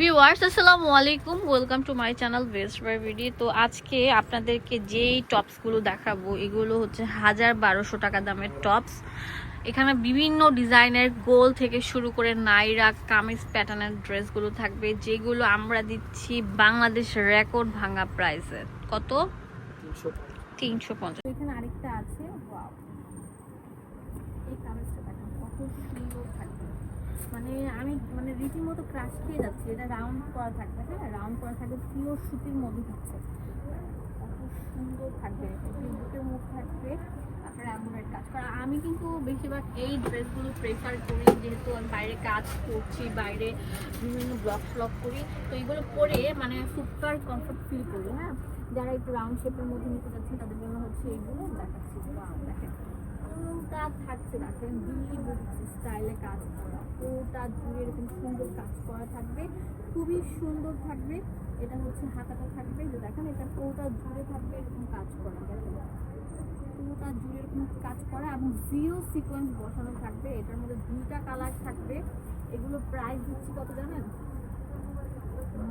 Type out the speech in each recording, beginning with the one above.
Viewers, আসসালামু আলাইকুম। Welcome to my channel best buy ভিডি তো আজকে আপনাদেরকে যেই টপসগুলো দেখাবো, এগুলো হচ্ছে হাজার বারোশো টাকা দামের টপস। এখানে বিভিন্ন ডিজাইনের গোল থেকে শুরু করে নাইরা, কামিজ প্যাটার্নের ড্রেসগুলো থাকবে, যেগুলো আমরা দিচ্ছি বাংলাদেশ রেকর্ড ভাঙা প্রাইসে। কত? তিনশো পঞ্চাশ। এখানে আরেকটা আছে মানে আমি মানে রীতিমতো ক্রাশ খেয়ে যাচ্ছি। এটা রাউন্ড করা থাকবে হ্যাঁ? রাউন্ড করা থাকবে পিওর সুতির মধ্যে থাকছে। কত সুন্দর থাকবে বুকের মুখ থাকবে আপনার এমনের কাজ করা। আমি কিন্তু বেশিরভাগ এই ড্রেসগুলো প্রেফার করি, যেহেতু আমি বাইরে কাজ করছি, বাইরে বিভিন্ন ব্লগ ফ্লগ করি, তো এগুলো পরে মানে সুপার কমফর্ট ফিল করি হ্যাঁ? যারা একটু রাউন্ড শেপের মধ্যে নিতে যাচ্ছেন, তাদের জন্য হচ্ছে এইগুলো দেখাচ্ছি। দেখেন। পুরোটা থাকছে দেখেন দিল্লি স্টাইলে কাজ করা। পুরোটা জুড়ে এরকম সুন্দর কাজ করা থাকবে। খুবই সুন্দর থাকবে। এটা হচ্ছে হাতাটা থাকবে। যে দেখেন, এটা পুরোটা জুড়ে থাকবে এরকম কাজ করা। দেখেন, পুরোটা জুড়ে এরকম কাজ করা এবং জিরো সিকোয়েন্স বসানো থাকবে। এটার মধ্যে দুইটা কালার থাকবে। এগুলো প্রাইস দিচ্ছি কত জানেন?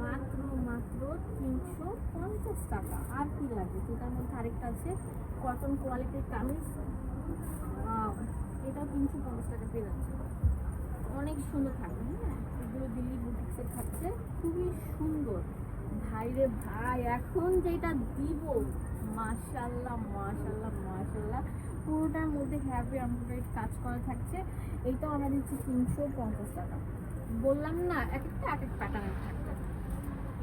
মাত্র মাত্র তিনশো পঞ্চাশ টাকা। আর কি লাগে? সেটার মধ্যে আরেকটা আছে কটন কোয়ালিটির কামিজ। এটাও তিনশো পঞ্চাশ টাকা পেয়ে যাচ্ছে। অনেক সুন্দর থাকবে হ্যাঁ? এগুলো দিল্লি বুটিক্সের থাকছে খুবই সুন্দর। ভাই রে ভাই, এখন যেটা দিব মাশাল্লাহ মাশাল্লাহ মাশাল্লাহ পুরোটার মধ্যে হ্যাভি এমব্রয়ডারি কাজ করা থাকছে। এইটাও আমরা দিচ্ছি তিনশো পঞ্চাশ টাকা। বললাম না এক একটা এক এক প্যাটার্নের থাকবে।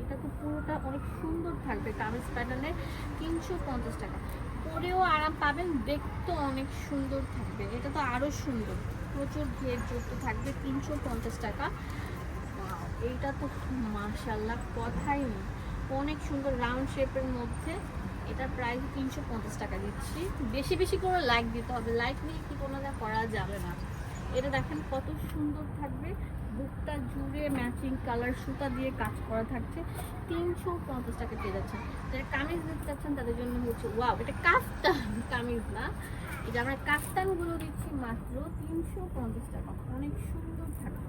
এটা তো পুরোটা অনেক সুন্দর থাকবে, কামিজ প্যাটার্নে তিনশো পঞ্চাশ টাকা। পরেও আরাম পাবেন দেখতে অনেক সুন্দর থাকবে। এটা তো আরও সুন্দর। প্রচুর ঘের যুক্ত থাকবে, তিনশো পঞ্চাশ টাকা। এইটা তো মার্শাল্লাহ কথাই নেই। অনেক সুন্দর রাউন্ড শেপের মধ্যে এটা প্রায় তিনশো পঞ্চাশ টাকা দিচ্ছি। বেশি বেশি করে লাইক দিতে হবে। লাইক নিয়ে কি কোনো করা যাবে না। এটা দেখেন কত সুন্দর থাকবে। বুকটা জুড়ে ম্যাচিং কালার সুতা দিয়ে কাজ করা থাকছে। তিনশো পঞ্চাশ টাকা পেয়ে যাচ্ছেন। যারা কামিজ দিতে চাচ্ছেন, তাদের জন্য হচ্ছে ওয়াও এটা কাফতান কামিজ না। এটা আমরা কাফতানগুলো দিচ্ছি মাত্র তিনশো পঞ্চাশ টাকা। অনেক সুন্দর থাকবে।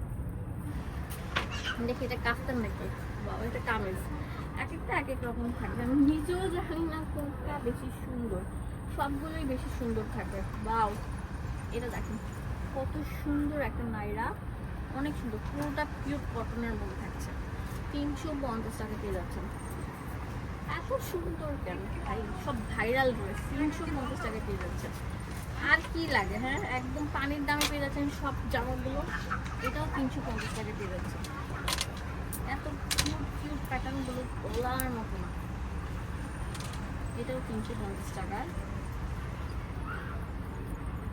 দেখি এটা কাফতান দেখি বাবা এটা কামিজ। এক একটা এক এক রকম থাকবে। আমি নিজেও জানি না কোনটা বেশি সুন্দর। সবগুলোই বেশি সুন্দর থাকবে। বাও এটা দেখেন। কত সুন্দর একটা নাইরা। অনেক সুন্দর। পুরোটা পিওর কটনের মধ্যে থাকছে। তিনশো পঞ্চাশ টাকা পেয়ে যাচ্ছেন। এত সুন্দর কেন? ভাই, সব ভাইরাল ড্রেস তিনশো পঞ্চাশ টাকা পেয়ে যাচ্ছে আর কি লাগে হ্যাঁ? একদম পানির দামে পেয়ে যাচ্ছেন সব জামাগুলো। এটাও তিনশো পঞ্চাশ টাকা পেয়ে যাচ্ছে। এত কিউট কিউট প্যাটার্নগুলো বলার মতো না এটাও তিনশো পঞ্চাশ টাকার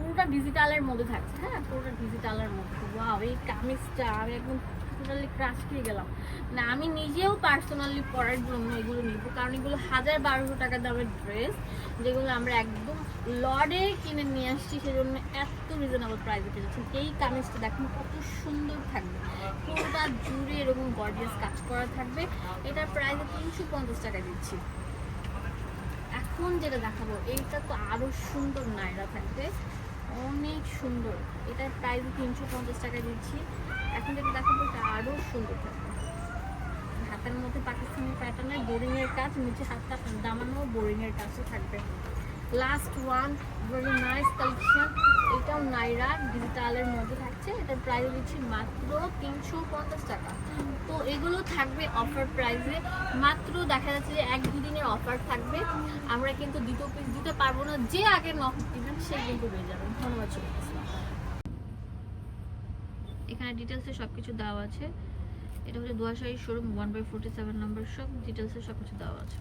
পুরোটা ডিজিটালের মধ্যে থাকছে হ্যাঁ? পুরোটা ডিজিটালের মধ্যে। ওয়াও এই কামিজটা, আমি একদম টোটালি ক্রাশ খেয়ে গেলাম। না আমি নিজেও পার্সোনালি পরার জন্য এগুলো নিব, কারণ এগুলো হাজার বারোশো টাকা দামের ড্রেস যেগুলো আমরা একদম লডে কিনে নিয়ে আসছি, সেজন্য এত রিজনেবল প্রাইসে পেয়ে যাচ্ছি এই কামিজটা দেখুন, কত সুন্দর থাকবে। পুরোটা জুড়ে এরকম গর্জিয়াস কাজ করা থাকবে। এটার প্রাইসে তিনশো পঞ্চাশ টাকা দিচ্ছি। এখন যেটা দেখাবো, এইটা তো আরও সুন্দর নাইরা থাকবে। অনেক সুন্দর। এটার প্রাইস তিনশো পঞ্চাশ টাকা দিচ্ছি। এখন যেটা দেখাবো এটা আরও সুন্দর থাকবে হাতের মধ্যে পাকিস্তানি প্যাটার্নের বোরিংয়ের কাজ, নিচে হাতটা দামানো বোরিংয়ের কাজও থাকবে। Last one very nice collection এটাও নাইরা ডিজিটালের মধ্যে থাকছে। এটার প্রাইস দিচ্ছি মাত্র তিনশো পঞ্চাশ টাকা। তো এগুলো থাকবে অফার প্রাইসে মাত্র দেখা যাচ্ছে যে এক দুদিনের অফার থাকবে। আমরা কিন্তু দ্বিতীয় পিস দিতে পারব না। যে আগে নক দিবেন, সে কিন্তু পেয়ে যাবেন। ধন্যবাদ এখানে ডিটেলসে সব কিছু দেওয়া আছে। এটা হচ্ছে দুয়াশাহী showroom one by forty seven number সব ডিটেলসে সব কিছু দেওয়া আছে।